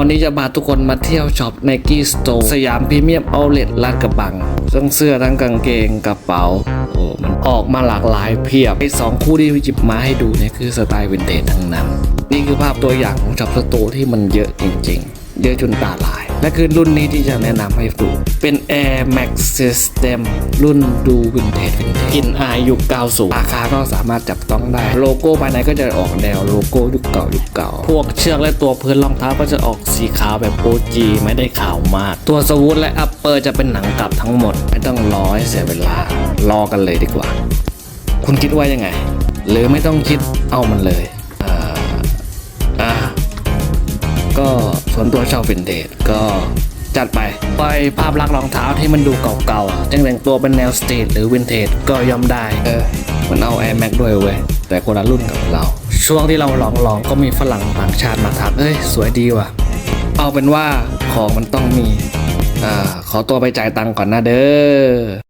วันนี้จะพาทุกคนมาเที่ยวช็อป n นกี้สโตร์สยามพรีเมียมเอาเล t ลาดกระบังทั้งเสื้อทั้งกางเกงกระเป๋าโอ้มันออกมาหลากหลายเพียบไอ้สองคู่ที่พี่จิบมาให้ดูเนี่ยคือสไตล์วินเทจทั้งนั้น นี่คือภาพตัวอย่างของช็อปสโตร์ที่มันเยอะจริง ๆ เยอะจนตาลาย และคือรุ่นนี้ที่จะแนะนำให้ดู เป็น Air Max System รุ่นดูวินเทจวินเทจกลินอายยุค90ราคาก็สามารถจับต้องได้ โลโก้ภายในก็จะออกแนวโลโก้ยุคเก่ายุคเก่า พวกเชือกและตัวพื้นรองเท้าก็จะออกสีขาวแบบ OG ไม่ได้ขาวมาก ตัวสวูทและอัปเปอร์จะเป็นหนังกลับทั้งหมด ไม่ต้องรอให้เสียเวลารอกันเลยดีกว่า คุณคิดว่ายังไง หรือไม่ต้องคิดเอามันเลย วนตัวชอบวินเทจก็จัดไปปล่อยภาพลักษณ์รองเท้าที่มันดูเก่าๆจึงแต่งตัวเป็นแนวสตรีทหรือวินเทจก็ย่อมได้ เออมันเอา Air Max ด้วยเว้ย แต่คนละรุ่นกับเรา ช่วงที่เราลองลองๆก็มีฝรั่งต่างชาติมาทักเอ้ย สวยดีว่ะ เอาเป็นว่าของมันต้องมี อ่า ขอตัวไปจ่ายตังค์ก่อนนะเด้อ